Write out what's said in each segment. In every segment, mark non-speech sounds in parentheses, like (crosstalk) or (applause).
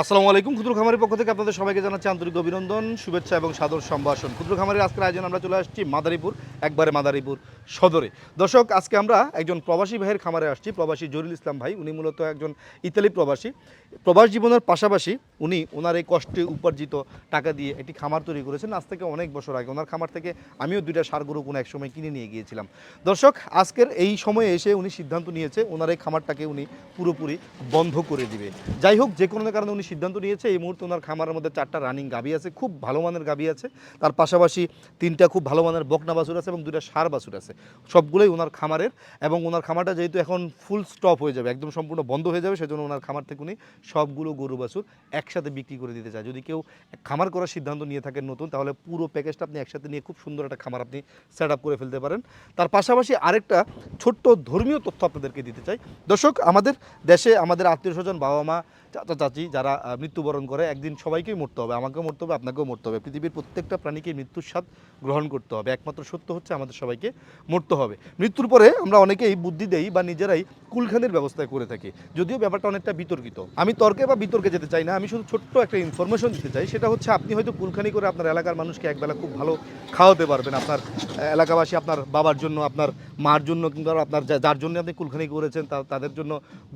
আসসালামু আলাইকুম, ক্ষুদ্র খামারের পক্ষ থেকে আপনাদের সবাইকে জানাচ্ছি আন্তরিক অভিনন্দন, শুভেচ্ছা এবং সাদর সম্ভাষণ। ক্ষুদ্র খামারের আজকের আয়োজন আমরা চলে আসছি মাদারীপুর, একবারে মাদারীপুর সদরে। দর্শক, আজকে আমরা একজন প্রবাসী ভাইয়ের খামারে আসছি, প্রবাসী জরিল ইসলাম ভাই। উনি মূলত একজন ইতালি প্রবাসী। প্রবাস জীবনের পাশাপাশি উনি ওনার এই কষ্টে উপার্জিত টাকা দিয়ে একটি খামার তৈরি করেছেন। আজ থেকে অনেক বছর আগে ওনার খামার থেকে আমিও দুইটা সার গরু কোনো এক সময় কিনে নিয়ে গিয়েছিলাম। দর্শক, আজকের এই সময়ে এসে উনি সিদ্ধান্ত নিয়েছে, ওনার এই খামারটাকে উনি পুরোপুরি বন্ধ করে দিবে। যাই হোক, যে কোনো কারণে উনি সিদ্ধান্ত নিয়েছে, এই মুহূর্তে ওনার খামারের মধ্যে চারটা রানিং গাবি আছে, খুব ভালো মানের গাবি আছে। তার পাশাপাশি তিনটা খুব ভালো মানের বকনা বাছুর আছে এবং দুইটা সার বাছুর আছে। সবগুলোই ওনার খামারের এবং ওনার খামারটা যেহেতু এখন ফুল স্টপ হয়ে যাবে, একদম সম্পূর্ণ বন্ধ হয়ে যাবে, সেজন্য ওনার খামার থেকে উনি সবগুলো গরু বাছুর একসাথে বিক্রি করে দিতে চায়। যদি কেউ খামার করার সিদ্ধান্ত নিয়ে থাকেন নতুন, তাহলে পুরো প্যাকেজটা আপনি একসাথে নিয়ে খুব সুন্দর একটা খামার আপনি সেট আপ করে ফেলতে পারেন। তার পাশাপাশি আরেকটা ছোট্ট ধর্মীয় তথ্য আপনাদেরকে দিতে চাই। দর্শক, আমাদের দেশে আমাদের আত্মীয় স্বজন বাবা মা চাচা চাচি যারা মৃত্যুবরণ করে, একদিন সবাইকেই মরতে হবে, আমাকেও মরতে হবে, আপনাকেও মরতে হবে। পৃথিবীর প্রত্যেকটা প্রাণীকে মৃত্যুর স্বাদ গ্রহণ করতে হবে। একমাত্র সত্য হচ্ছে আমাদের সবাইকে মরতে হবে। মৃত্যুর পরে আমরা অনেকেই বুদ্ধি দেই বা নিজেরাই কুলখানির ব্যবস্থা করে থাকি। যদিও ব্যাপারটা অনেকটা বিতর্কিত। আমি তর্কে বা বিতর্কে যেতে চাই না, আমি শুধু ছোট্ট একটা ইনফরমেশন দিতে চাই। সেটা হচ্ছে আপনি হয়তো কুলখানি করে আপনার এলাকার মানুষকে একবেলা খুব ভালো খাওয়াতে পারবেন। আপনার এলাকাবাসী আপনার বাবার জন্য, আপনার মার জন্য কিংবা আপনার যার জন্য আপনি কুলখানি করেছেন তাদের জন্য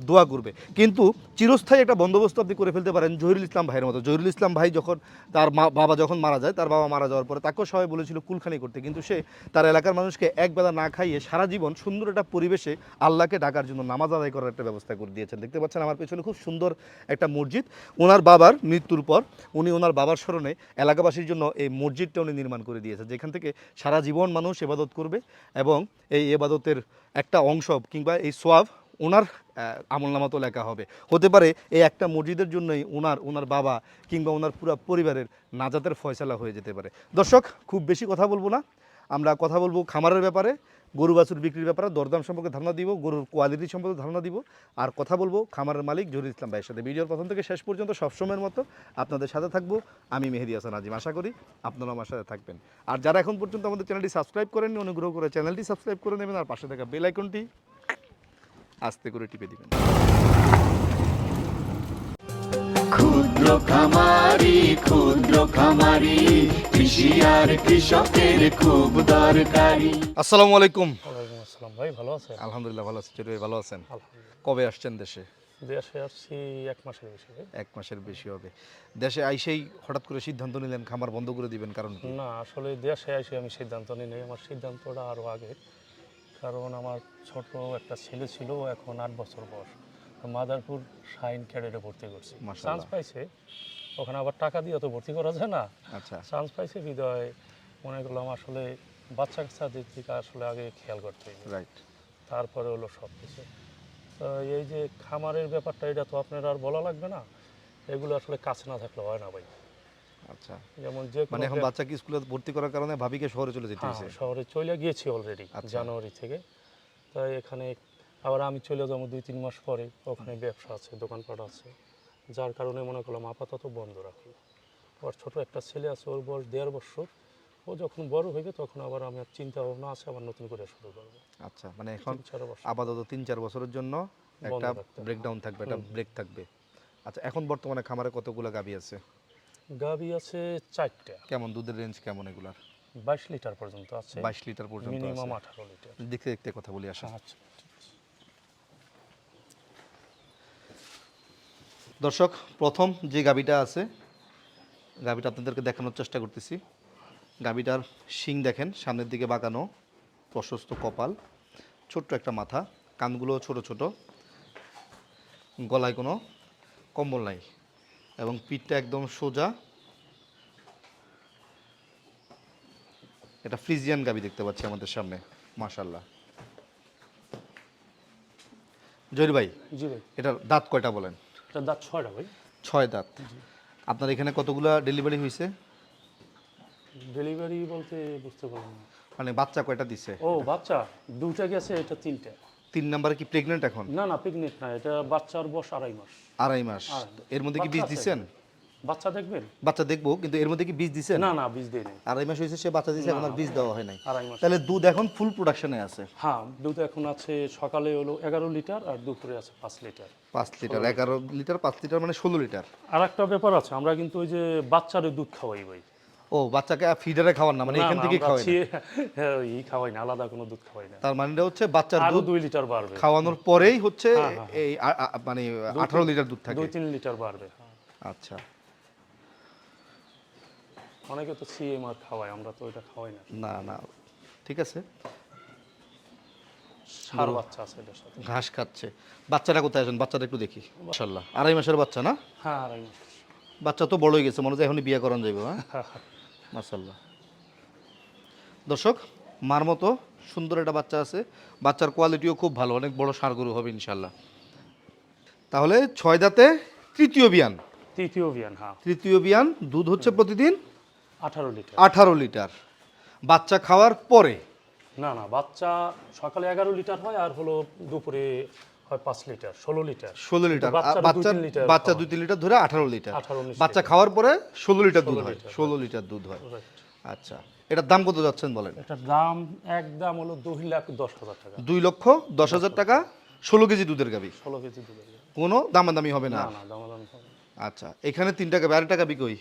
দোয়া করবে। কিন্তু চিরস্থায়ী একটা বন্দোবস্ত আপনি করে ফেলতে পারেন জহিরুল ইসলাম ভাইয়ের মতো। জহিরুল ইসলাম ভাই যখন তার মা বাবা যখন মারা যায়, তার বাবা মারা যাওয়ার পরে তাকেও সবাই বলেছিল কুলখানি করতে। কিন্তু সে তার এলাকার মানুষকে একবেলা না খাইয়ে সারা জীবন সুন্দর একটা পরিবেশে আল্লাহকে ডাকার জন্য নামাজ আদায় করার একটা ব্যবস্থা করে দিয়েছেন। দেখতে পাচ্ছেন আমার পেছনে খুব সুন্দর একটা মসজিদ। ওনার বাবার মৃত্যুর পর উনি ওনার বাবার স্মরণে এলাকাবাসীর জন্য এই মসজিদটা উনি নির্মাণ করে দিয়েছেন, যেখান থেকে সারা জীবন মানুষ এবাদত করবে এবং এই এবাদতের একটা অংশ কিংবা এই সোয়াব ওনার আমল নামাতো লেখা হবে। হতে পারে এই একটা মসজিদের জন্যই ওনার ওনার বাবা কিংবা ওনার পুরো পরিবারের নাজাতের ফয়সালা হয়ে যেতে পারে। দর্শক, খুব বেশি কথা বলব না। আমরা কথা বলব খামারের ব্যাপারে, গরু বাছুর বিক্রির ব্যাপারে, দরদাম সম্পর্কে ধারণা দিব, গরুর কোয়ালিটি সম্পর্কে ধারণা দিব, আর কথা বলব খামারের মালিক জহির ইসলাম ভাইয়ের সাথে। ভিডিওর প্রথম থেকে শেষ পর্যন্ত সবসময়ের মতো আপনাদের সাথে থাকব। আমি মেহেদি হাসান আজিম। আশা করি আপনারা আমার সাথে থাকবেন। আর যারা এখন পর্যন্ত আমাদের চ্যানেলটি সাবস্ক্রাইব করেননি, অনুগ্রহ করে চ্যানেলটি সাবস্ক্রাইব করে নেবেন, আর পাশে থাকা বেল আইকনটি আস্তে করে টিপে দিবেন। ক্ষুদ্র খামারি ক্ষুদ্র খামারি কৃষি আর কৃষকের খুব দরকারি। আসসালামু আলাইকুম। আসসালাম। ভাই ভালো আছে আলহামদুলিল্লাহ ভালো আছি। চুরি ভালো আছেন? কবে আসছেন দেশে? দেশে আসছি এক মাসের বেশি এক মাসের বেশি হবে। দেশে আইসেই হঠাৎ করে সিদ্ধান্ত নিলেন খামার বন্ধ করে দিবেন কারণ না আসলে দেশে এসে আমি সিদ্ধান্ত নিই নাই। আমার সিদ্ধান্তটা আরও আগে। কারণ আমার ছোট একটা ছেলে ছিল এখন আট বছর বয়স। তো মাদারপুর শাইন ক্যাডেটে ভর্তি করছি। চান্স পাইছে ওখানে আবার টাকা দিয়ে তো ভর্তি করা যায় না। আচ্ছা। চান্স পাইছে হৃদয় মনে করলাম আসলে বাচ্চা কাচ্চাদের দিকে আসলে আগে খেয়াল করতে হবে। রাইট তারপরে হলো সব কিছু তো এই যে খামারের ব্যাপারটা এটা তো আপনার আর বলা লাগবে না। এগুলো আসলে কাছে না থাকলে হয় না ভাই। আচ্ছা। যেমন যে মানে এখন বাচ্চাকে স্কুলে ভর্তি করার কারণে ভাবিকে শহরে চলে যেতে হ্যাঁ হয়েছে? শহরে চলে গিয়েছি অলরেডি আচ্ছা। জানুয়ারি থেকে। তাই এখানে আবার আমি চলে যাব দুই তিন মাস পরে। ওখানে ব্যবসা আছে দোকানপাট আছে। যার কারণে মনে করলাম আপাতত বন্ধ রাখি। ওর ছোট একটা ছেলে আছে ওর বয়স দেড় বছর। ও যখন বড় হইবে তখন আবার আমার চিন্তা ভাবনা আছে আবার নতুন করে শুরু করব। আচ্ছা মানে এখন আপাতত তিন চার বছরের জন্য একটা ব্রেকডাউন থাকবে একটা ব্রেক থাকবে। আচ্ছা এখন বর্তমানে খামারে কতগুলো গাবি আছে? গাবি আছে চারটা। কেমন? দুধের রেঞ্জ কেমন এগুলার? বাইশ লিটার পর্যন্ত আছে। বাইশ লিটার পর্যন্ত মিনিমাম আঠারো লিটার। দেখতে দেখতে কথা বলি আসা। আচ্ছা দর্শক প্রথম যে গাবিটা আছে গাবিটা আপনাদেরকে দেখানোর চেষ্টা করতেছি। গাবিটার শিং দেখেন সামনের দিকে বাঁকানো প্রশস্ত কপাল ছোট্ট একটা মাথা কানগুলো ছোট ছোট গলায় কোনো কম্বল নাই। এবং পিঠটা একদম সোজা। এটা ফ্রিজিয়ান গাবি দেখতে পাচ্ছি আমাদের সামনে মাশাল্লাহ জহির ভাই জি ভাই। এটার দাঁত কয়টা বলেন? এটা দাঁত ছয়টা ভাই। ছয় দাঁত। আপনার এখানে কতগুলা ডেলিভারি হয়েছে? ডেলিভারি বলতে বুঝতে পারলাম মানে বাচ্চা কয়টা দিছে? ও বাচ্চা। দুটা গেছে এটা তিনটা। তিন নাম্বারে কি প্রেগনেন্ট এখন? না না পিকনিক না এটা বাচ্চার বয়স আড়াই মাস। আড়াই মাস। এর মধ্যে কি বীজ দিচ্ছেন? বাচ্চা দেখবেন? বাচ্চা দেখব কিন্তু এর মধ্যে কি বীজ দিছেন না না বীজ দিয়ে নেই। আড়াই মাস হয়েছে সে বাচ্চা দিয়েছে এখন আর বীজ দেওয়া হয় নাই। আড়াই মাস। তাহলে দুধ এখন ফুল প্রোডাকশনে আছে। হ্যাঁ দুধ এখন আছে সকালে হলো এগারো লিটার আর দুপুরে আছে পাঁচ লিটার। পাঁচ লিটার এগারো লিটার পাঁচ লিটার মানে ষোলো লিটার। আর একটা ব্যাপার আছে আমরা কিন্তু ওই যে বাচ্চারে দুধ খাওয়াই ভাই। ও বাচ্চাকে ফিডারে খাওয়ান না মানে এখান থেকে খাওয়াই হ্যাঁ, ই খাওয়াই না আলাদা কোনো দুধ খাওয়াই না। তার মানে হচ্ছে বাচ্চার দুধ দুই লিটার বাড়বে। খাওয়ানোর পরেই হচ্ছে হ্যাঁ, হ্যাঁ, এই মানে আঠারো লিটার দুধ থাকে। দুই তিন লিটার বাড়বে। আচ্ছা। অনেকে তো সিএমআর খাওয়ায় আমরা তো ওইটা খাওয়াই না। না না ঠিক আছে। সার বাচ্চা আছে এটার সাথে। ঘাস খাচ্ছে। বাচ্চাটা কোথায় আছেন বাচ্চাটা একটু দেখি মাশাল্লাহ আড়াই মাসের বাচ্চা না? হ্যাঁ আড়াই মাস। বাচ্চা তো বড় হয়ে গেছে মনে হয় এখনই বিয়ে করান যাবে হ্যাঁ। মাশাল্লাহ দর্শক মার মতো সুন্দর একটা বাচ্চা আছে। বাচ্চার কোয়ালিটিও খুব ভালো অনেক বড় সার গরু হবে ইনশাল্লাহ তাহলে ছয় দাঁতে তৃতীয় বিয়ান। তৃতীয় বিয়ান হ্যাঁ। তৃতীয় বিয়ান দুধ হচ্ছে প্রতিদিন? আঠারো লিটার। আঠারো লিটার। বাচ্চা খাওয়ার পরে? না না বাচ্চা সকালে এগারো লিটার হয় আর হলো দুপুরে হয় পাঁচ লিটার ষোলো লিটার। ষোলো লিটার বাচ্চা খাওয়ায়। দুই তিন লিটার ধরে আঠারো লিটার। বাচ্চা খাওয়ার পরে ষোলো লিটার দুধ হয় লিটার, ষোলো লিটার দুধ হয়। আচ্ছা এটার দাম কত যাচ্ছেন বলেন? এটার দাম একদম হলো দুই লাখ দশ হাজার টাকা। দুই লক্ষ দশ হাজার টাকা ষোলো কেজি দুধের গাবি ষোলো কেজি দুধ কোনো দামাদামি হবে না? না না দামাদামি হবে আচ্ছা এখানে তিন টাকা আরেকটা গাবি কই?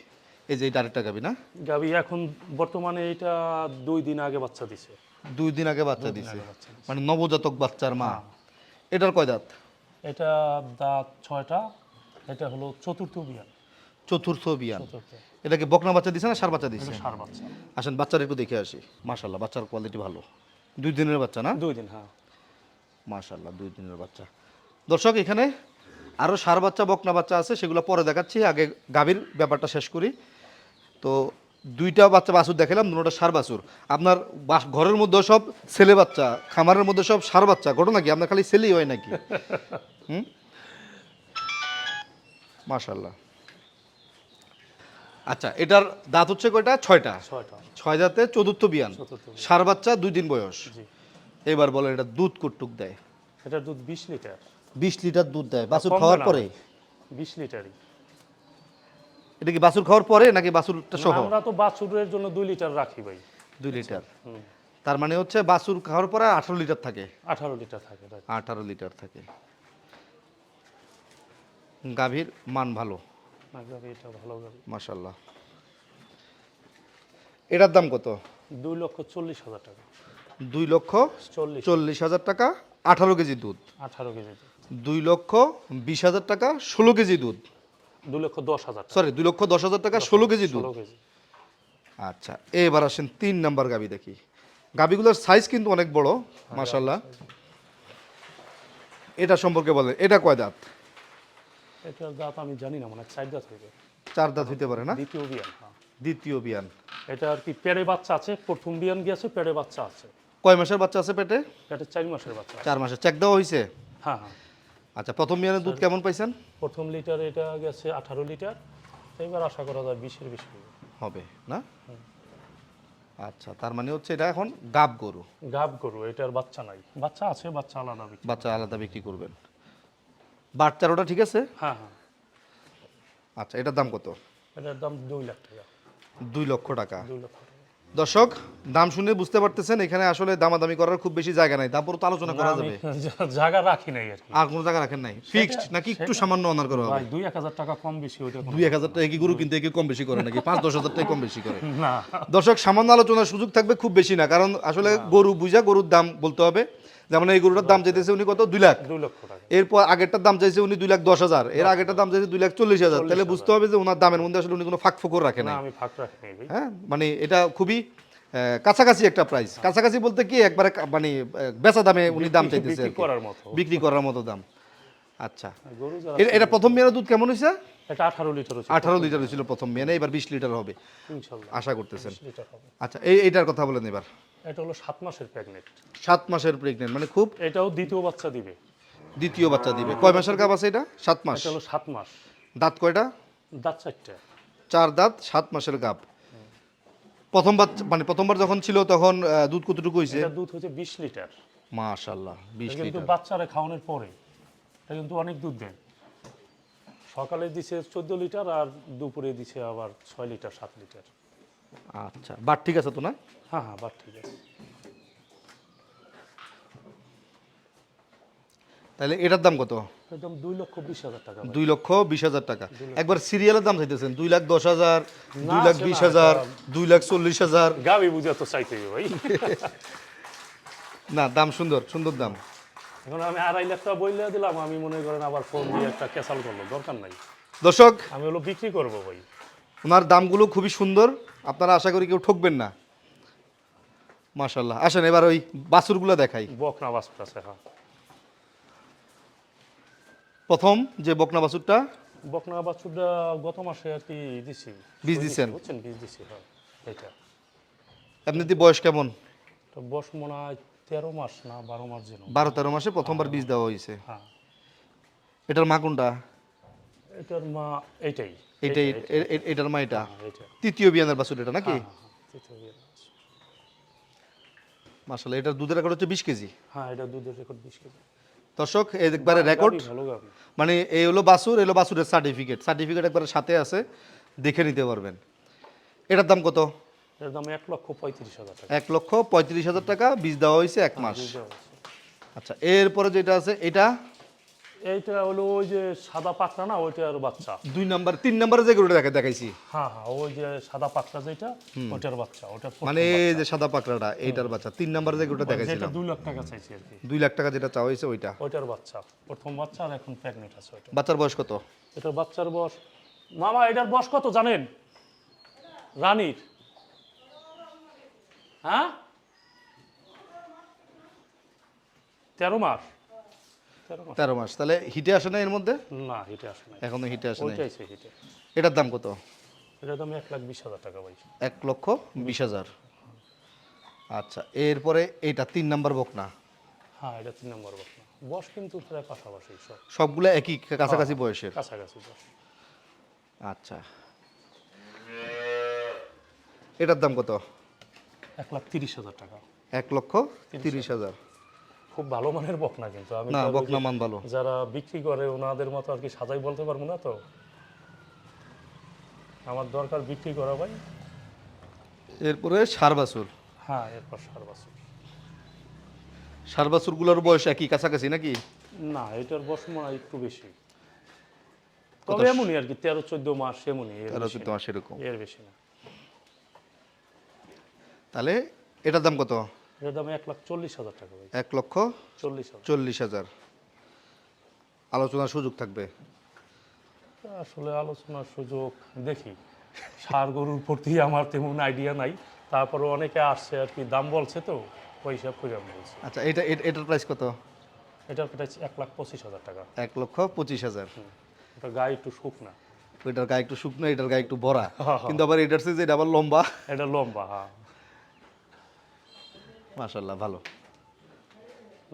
এই যে এটা আরেকটা গাবি না? গাবি এখন বর্তমানে এটা দুই দিন আগে বাচ্চা দিছে। দুই দিন আগে বাচ্চা দিছে। আগে বাচ্চা দিছে। মানে নবজাতক বাচ্চার মা। এটার কয় দাঁত? এটা দাঁত ছয়টা এটা হলো চতুর্থ বিয়ান চতুর্থ বিয়ান এটাকে বকনা বাচ্চা দিছে না সার বাচ্চা দিছে? সার বাচ্চা। আসেন বাচ্চার একটু দেখে আসি। মাশাল্লাহ বাচ্চার কোয়ালিটি ভালো। দুই দিনের বাচ্চা না? দুই দিন হ্যাঁ। মাশাল্লাহ দুই দিনের বাচ্চা। দর্শক এখানে আরও সার বাচ্চা বকনা বাচ্চা আছে সেগুলো পরে দেখাচ্ছি। আগে গাভীর ব্যাপারটা শেষ করি। তো দুইটা বাচ্চা বাছুর দেখালাম দুটোটা সার বাছুর। আপনার ঘরের মধ্যে সব ছেলে বাচ্চা খামারের মধ্যে সব সার বাচ্চা ঘটনা কি? আপনার খালি ছেলেই হয় নাকি? হুম? মাশাল্লাহ আচ্ছা এটার দাঁত হচ্ছে কয়টা? ছয়টা। ছয় দাঁতে চতুর্থ বিয়ান। সার বাচ্চা দুই দিন বয়স। এবার বলেন এটা দুধ কুটুক দেয়? এটার দুধ বিশ লিটার। বিশ লিটার দুধ দেয়। বাছুর খাওয়ার পরে? বিশ লিটারই। এটা কি বাছুর খাওয়ার পরে নাকি বাছুরটা সহ? আমরা তো বাছুরের জন্য দুই লিটার রাখি ভাই। দুই লিটার। তার মানে হচ্ছে বাছুর খাওয়ার পরে আঠারো লিটার থাকে? আঠারো লিটার থাকে. আঠারো লিটার থাকে। গাভীর মান ভালো? মাশাল্লাহ এটার দাম কত? দুই লক্ষ চল্লিশ হাজার টাকা। দুই লক্ষ চল্লিশ হাজার টাকা আঠারো কেজি দুধ। আঠারো কেজি দুধ। দুই লক্ষ বিশ হাজার টাকা ষোলো কেজি দুধ। দুই লক্ষ দশ হাজার টাকা। সরি দুই লক্ষ দশ হাজার টাকা ষোলো কেজি দুধ? কেজি। আচ্ছা এবার আসেন তিন নাম্বার গাবি দেখি। গাবিগুলোর সাইজ কিন্তু অনেক বড় মাশাল্লাহ এটা সম্পর্কে বলেন এটা কয় দাঁত? এটার দাঁত আমি জানি না মানে চার দাঁত হইবে। চার দাঁত হইতে পারে না? দ্বিতীয় বিয়ান হ্যাঁ। দ্বিতীয় বিয়ান। এটা আর কি পেড়ে বাচ্চা আছে প্রথম বিয়ান গিয়েছে পেড়ে বাচ্চা আছে। কয় মাসের বাচ্চা আছে পেটে? এটা চার মাসের বাচ্চা চার মাসের। চেক দেওয়া হয়েছে হ্যাঁ হ্যাঁ। আচ্ছা প্রথম বিয়ানের দুধ কেমন পাইছেন? প্রথম লিটার এটা গেছে আঠারো লিটার এবার আশা করা যায় বিশের বেশি হবে। হবে না? আচ্ছা তার মানে হচ্ছে এটা এখন গাব গরু? গাব গরু এটার বাচ্চা নাই। বাচ্চা আছে বাচ্চা আলাদা বিক্রি বাচ্চা আলাদা বিক্রি করবেন। বাচ্চার ওটা ঠিক আছে? হ্যাঁ হ্যাঁ। আচ্ছা এটার দাম কত? এটার দাম দুই লাখ টাকা। দুই লক্ষ টাকা। দুই লক্ষ টাকা। দর্শক দাম শুনে বুঝতে পারতেছেন এখানে আসলে দামাদামি করার খুব বেশি জায়গা নাই। তারপর তো আলোচনা করা যাবে। (laughs) জায়গা রাখি নাই আর আর কোনো জায়গা রাখেন নাই? ফিক্সড নাকি একটু সামান্য অনার করা হবে? ভাই দুই এক হাজার টাকা কম বেশি ওইটা কোনো- দুই এক হাজার টাকা কি গরু কিনতে কি কম বেশি করে নাকি? পাঁচ দশ হাজার টাকা কম বেশি করে। না। দর্শক সামান্য আলোচনার সুযোগ থাকবে খুব বেশি না কারণ আসলে গরু বুঝা গরুর দাম বলতে হবে। যেমন এই গরুটার দাম চাইতেছে উনি কত? দুই লাখ। দুই লক্ষ টাকা। এরপর আগেরটার দাম চাইছে উনি দুই লাখ দশ হাজার। এর আগেরটার দাম চাইছে দুই লাখ চল্লিশ হাজার। তাহলে বুঝতে হবে যে ওনার দামের মধ্যে আসলে উনি কোনো ফাঁক ফোকর রাখে না আমি ফাঁক রাখি হ্যাঁ মানে এটা খুবই কাছাকাছি একটা প্রাইস কাছাকাছি বলতে কি একবারে মানে বেচা দামে উনি দাম চাইতেছে বিক্রি করার মতো। দাম। আচ্ছা। এটা প্রথম মেয়েরা দুধ কেমন হয়েছে এটা আঠারো লিটার আঠারো লিটার ছিল প্রথম মেয়ানে এবার বিশ লিটার হবে। আশা করতেছেন। লিটার আচ্ছা এই এইটার কথা বলেন এবার। এটা হলো সাত মাসের প্রেগনেন্ট সাত মাসের প্রেগনেন্ট মানে খুব এটাও দ্বিতীয় বাচ্চা দিবে। দ্বিতীয় বাচ্চা দিবে। কয় মাসের গাব আছে এটা? সাত মাস। এটা হলো সাত মাস। দাঁত কয়টা? দাঁত চারটা। চার দাঁত সাত মাসের গাব প্রথম বাচ্চা মানে প্রথমবার যখন ছিল তখন দুধ কতটুকু হয়েছে? এটা দুধ হচ্ছে বিশ লিটার। মাশাল্লাহ বিশ এটা কিন্তু লিটার। বাচ্চারা খাওয়ানোর পরে এটা কিন্তু অনেক দুধ দেয়। সকালে দিছে চোদ্দ লিটার আর দুপুরে দিছে আবার ছয় লিটার সাত লিটার। আচ্ছা বাট ঠিক আছে তো না? হ্যাঁ হ্যাঁ বাট ঠিক আছে। তাহলে এটার দাম কত? একদম দুই লক্ষ বিশ হাজার টাকা দুই লক্ষ বিশ হাজার টাকা। একবার সিরিয়ালের দাম চাইতেছেন দুই লাখ দশ হাজার দুই লাখ বিশ হাজার দুই লাখ চল্লিশ হাজার। গাবি বুঝা তো চাইতে ভাই। (laughs) না দাম সুন্দর সুন্দর দাম। এখন আমি আড়াই লাখ টাকা বইলে দিলাম আমি মনে করেন আবার ফোন দিয়ে একটা ক্যাসাল করল দরকার নাই। দর্শক আমি হলো বিক্রি করব ভাই। ওনার দামগুলো খুবই সুন্দর আপনারা আশা করি কেউ ঠকবেন না। মাশাল্লাহ আসেন এবার ওই বাছুরগুলো দেখাই। বকনা বাসপুর আছে হ্যাঁ। প্রথম যে বকনা বাছুরটা বকনা বাছুরটা গত মাসে আর কি দিছি। বীজ দিছেন? বুঝছেন বীজ দিছি হ্যাঁ এটা। এমনিতে বয়স কেমন? তো বস মনে হয় তেরো মাস না বারো মাস যেন। বারো তেরো মাসে প্রথমবার বীজ দেওয়া হয়েছে? হ্যাঁ। এটার মা কোনটা? এটার মা এটাই। এইটা, এ- এ- এটার মা এটা? হ্যাঁ, তৃতীয় বিয়ানের বাছুর এটা নাকি? হ্যাঁ, হ্যাঁ। মাশাল্লাহ এটার দুধের রেকর্ড হচ্ছে বিশ কেজি? হ্যাঁ এটা দুধের রেকর্ড বিশ কেজি। দর্শক একবারে রেকর্ড মানে এই হলো বাছুর এলো বাছুরের সার্টিফিকেট সার্টিফিকেট একবারে সাথে আছে দেখে নিতে পারবেন। এটার দাম কত? এর দাম এক লক্ষ পঁয়ত্রিশ হাজার টাকা। এক লক্ষ পঁয়ত্রিশ হাজার টাকা বীজ দেওয়া হয়েছে এক মাস। বীজ দেওয়া আচ্ছা এরপরে যেটা আছে এটা? এইটা হলো ওই যে সাদা পাকড়া না ওইটার বাচ্চা। দুই নাম্বার তিন নাম্বারে যে গরুটা দেখা দেখাইছি। হ্যাঁ হ্যাঁ ওই যে সাদা পাকড়া যেটা ওইটার বাচ্চা ওটার মানে এই যে সাদা পাকড়াটা এইটার বাচ্চা তিন নাম্বারে যে গরুটা যেটা দেখাইছিলাম। দুই লাখ টাকা চাইছি আর কি। দুই লাখ টাকা যেটা চাওয়া হয়েছে ওইটা। ওইটার বাচ্চা প্রথম বাচ্চা আর এখন প্রেগনেন্ট আছে ওইটা। বাচ্চার বয়স কত? এটার বাচ্চার বয়স মামা এটার বয়স কত জানেন? রানীর। হ্যাঁ? তেরো মাস। তেরো মাস। তাহলে হিটে আসে না এর মধ্যে? না হিটে আসে না এখনও হিটে আসে সে হিটে। এটার দাম কত? এটার দাম এক লাখ বিশ হাজার টাকা ভাই। এক লক্ষ বিশ হাজার। আচ্ছা এরপরে এইটা তিন নাম্বার বকনা। হ্যাঁ এটা তিন নম্বর বকনা। বয়স কিন্তু প্রায় পাশাপাশি সব। সবগুলো একই কাছাকাছি বয়সের। কাছাকাছি বয়স। আচ্ছা। এটার দাম কত? এক লাখ তিরিশ হাজার টাকা। এক লক্ষ তিরিশ হাজার। খুব ভালো মানের বকনা কিন্তু আমি না বকনা মান ভালো। যারা বিক্রি করে ওনাদের মতো আর কি সাজাই বলতে পারব না তো? আমার দরকার বিক্রি করা ভাই। এরপরে সার বাছুর। হ্যাঁ এরপর সার বাছুর। সার বাছুরগুলোর বয়স একই কাছাকাছি নাকি? না এটার বয়স মনে একটু বেশি। তবে এমনই আর কি তেরো চোদ্দ মাস এমনই তেরো চোদ্দ মাস এরকম। এর বেশি না। তাহলে এটার দাম কত? এটার দাম এক লাখ চল্লিশ হাজার টাকা এক লক্ষ চল্লিশ চল্লিশ হাজার। আলোচনার সুযোগ থাকবে? আসলে আলোচনার সুযোগ দেখি। সার গরুর প্রতি আমার তেমন আইডিয়া নাই। তারপরে অনেকে আসছে আর কি দাম বলছে তো ওই হিসাব করে আমি বলছি। আচ্ছা এটা এটার প্রাইস কত? এটার প্রাইস এক লাখ পঁচিশ হাজার টাকা। এক লক্ষ পঁচিশ হাজার। এটা গায়ে একটু শুকনা। ওইটার গায়ে একটু শুকনো এটার গায়ে একটু বড়া। হ্যাঁ, হ্যাঁ। কিন্তু আবার এটার যে এটা আবার লম্বা। এটা লম্বা হ্যাঁ। মাশাল্লাহ ভালো।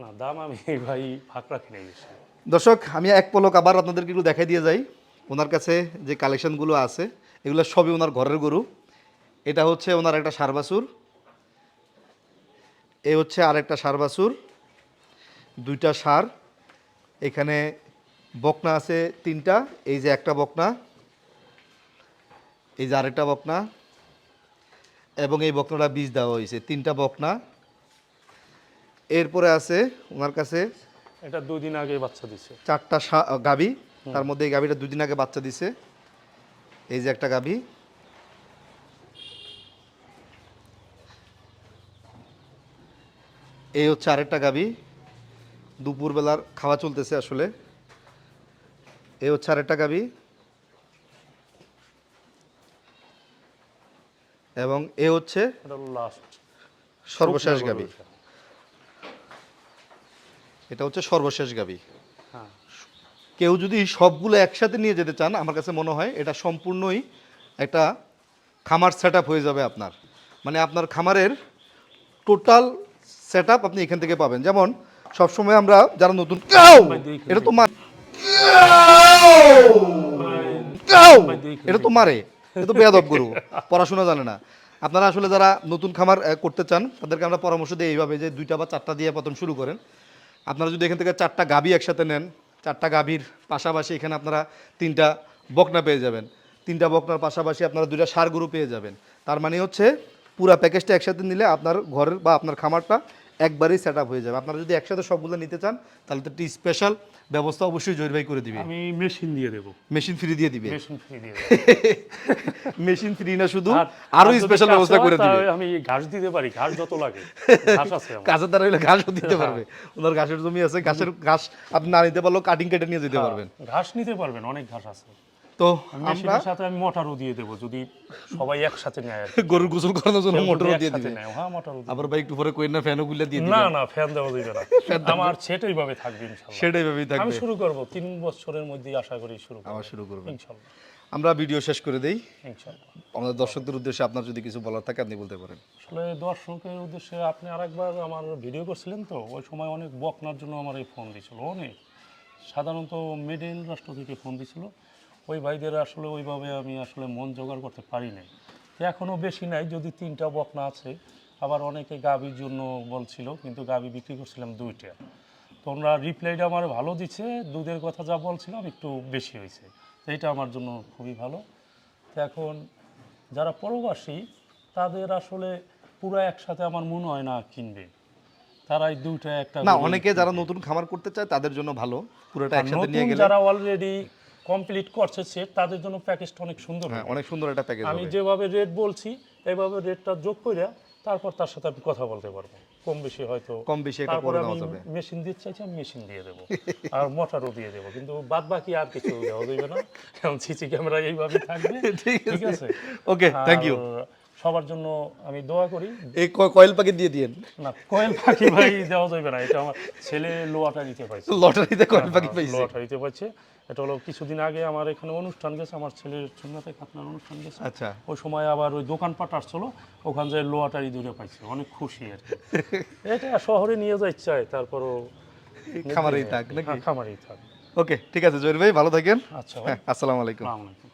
না দাম আমি (laughs) ভাই ফাঁক রাখি নাই দর্শক আমি এক পলক আবার আপনাদেরকে একটু দেখাই দিয়ে যাই। ওনার কাছে যে কালেকশনগুলো আছে এগুলো সবই ওনার ঘরের গরু। এটা হচ্ছে ওনার একটা সারবাসুর। এ হচ্ছে আরেকটা সারবাসুর। দুইটা সার। এখানে বকনা আছে তিনটা। এই যে একটা বকনা এই যে আরেকটা বকনা এবং এই বকনাটা বীজ দেওয়া হয়েছে। তিনটা বকনা। এরপরে আছে ওনার কাছে এটা দুই দিন আগে বাচ্চা দিছে। চারটা গাভী তার মধ্যে এই গাভীটা দুদিন আগে বাচ্চা দিছে। এই যে একটা গাভী এই হচ্ছে আরেকটা গাভী দুপুরবেলার খাওয়া চলতেছে আসলে। এই হচ্ছে আরেকটা গাভী এবং এ হচ্ছে সর্বশেষ গাভী এটা হচ্ছে সর্বশেষ গাভী হ্যাঁ। কেউ যদি সবগুলো একসাথে নিয়ে যেতে চান আমার কাছে মনে হয় এটা সম্পূর্ণই একটা খামার সেট হয়ে যাবে আপনার। মানে আপনার খামারের টোটাল সেট আপনি এখান থেকে পাবেন। যেমন সবসময় আমরা যারা নতুন এটা তো মার এটা তো মারে। এটা তো বেয়াদব গরু। পড়াশোনা জানে না। আপনারা আসলে যারা নতুন খামার করতে চান তাদেরকে আমরা পরামর্শ দিই এইভাবে যে দুইটা বা চারটা দিয়ে প্রথম শুরু করেন। আপনারা যদি এখান থেকে চারটা গাভি একসাথে নেন, চারটা গাভীর পাশাপাশি এখানে আপনারা তিনটা বকনা পেয়ে যাবেন। তিনটা বকনার পাশাপাশি আপনারা দুইটা সার গরু পেয়ে যাবেন। তার মানে হচ্ছে পুরা প্যাকেজটা একসাথে নিলে আপনার ঘরের বা আপনার খামারটা একবারেই সেট হয়ে যাবে। আপনারা যদি একসাথে সবগুলো নিতে চান তাহলে তো একটি স্পেশাল ব্যবস্থা অবশ্যই জহির ভাই করে দিবে। আমি মেশিন দিয়ে দেবো। মেশিন ফ্রি দিয়ে দিবে। মেশিন ফ্রি দিয়ে দেবো। (laughs) মেশিন ফ্রি না শুধু আর- স্পেশাল ব্যবস্থা করে দিবে। আমি ঘাস দিতে পারি ঘাস যত লাগে ঘাস আছে। কাঁচা দ্বারা হইলে ঘাসও দিতে হ্যাঁ। পারবে। ওনার ঘাসের জমি আছে ঘাসের ঘাস আপনি না নিতে পারলেও কাটিং কেটে নিয়ে যেতে পারবেন। ঘাস নিতে পারবেন অনেক ঘাস আছে। তো আমরা সাথে আমি মোটরও দিয়ে দেবো যদি সবাই একসাথে নেয় (laughs) গরুর গোসল করানোর জন্য মোটরও দিয়ে একসাথে দিবে। নেয়, হ্যাঁ মোটরও আবার ভাই একটু পরে না ফ্যানও গুলে দিয়ে দিবে না না। ফ্যান দেওয়া না (laughs) আমার সেটাই ভাবে থাকবে ইনশাল্লাহ। সেটাই ভেবেই আমি শুরু করব তিন বছরের মধ্যে আশা করি শুরু করব। আবার শুরু করবেন। ইনশাল্লাহ। আমরা ভিডিও শেষ করে দেই। ইনশাল্লাহ। আমাদের দর্শকদের উদ্দেশ্যে আপনার যদি কিছু বলার থাকে আপনি বলতে পারেন। আসলে দর্শকের উদ্দেশ্যে আপনি আরেকবার আমার ভিডিও করছিলেন তো ওই সময় অনেক বকনার জন্য আমার এই ফোন দিছিল অনেক। সাধারণত মিডল রাষ্ট্র থেকে ফোন দিছিল। ওই ভাইদের আসলে ওইভাবে আমি আসলে মন জোগাড় করতে পারি নাই। তো এখনও বেশি নাই যদি তিনটা বকনা আছে। আবার অনেকে গাবির জন্য বলছিল কিন্তু গাবি বিক্রি করছিলাম দুইটা। তো ওনারা রিপ্লাইটা আমার ভালো দিচ্ছে দুধের কথা যা বলছিলাম একটু বেশি হয়েছে। এটা আমার জন্য খুবই ভালো। তো এখন যারা পরবাসী তাদের আসলে পুরো একসাথে আমার মনে হয় না কিনবে। তারাই দুইটা একটা না অনেকে যারা নতুন খামার করতে চায় তাদের জন্য ভালো। পুরোটা একসাথে নিয়ে গেলে। যারা অলরেডি কমপ্লিট করছে সেট তাদের জন্য প্যাকেজটা অনেক সুন্দর হ্যাঁ অনেক সুন্দর একটা প্যাকেজ আমি যেভাবে রেট বলছি এভাবে রেটটা যোগ করে তারপর তার সাথে আমি কথা বলতে পারব। কম বেশি হয়তো কম বেশি একটা করে দেওয়া যাবে। মেশিন দিতে চাইছি আমি মেশিন দিয়ে দেবো। আর মোটরও দিয়ে দেবো কিন্তু বাদ বাকি আর কিছু দেওয়া যাবে না। কারণ সিসি ক্যামেরা এইভাবে থাকবে। (laughs) ঠিক আছে। ওকে থ্যাংক ইউ সবার জন্য আমি দোয়া করি। এই কয়েল প্যাকেট দিয়ে দিয়েন। না কয়েল পাখি ভাই দেওয়া যাবে না এটা আমার ছেলে লোয়াটা দিতে পারছে লটারিতে কয়েল পাখি হ্যাঁ, পাইছে। লোয়াটা দিতে পারছে এটা হলো কিছুদিন আগে আমার এখানে অনুষ্ঠান গেছে আমার ছেলের সুন্নাতে খাতনার অনুষ্ঠান গেছে। আচ্ছা। ওই সময় আবার ওই দোকানপাট আসছিল ওখান থেকে লোয়াটারি দূরে পাইছে অনেক খুশি আর কি। (laughs) এটা শহরে নিয়ে যাই চাই তারপরও খামারেই থাক নাকি? হ্যাঁ, খামারেই থাক। ওকে ঠিক আছে জহির ভাই ভালো থাকেন। আচ্ছা ভাই। হ্যাঁ আসসালামু আলাইকুম। আসসালামু আলাইকুম।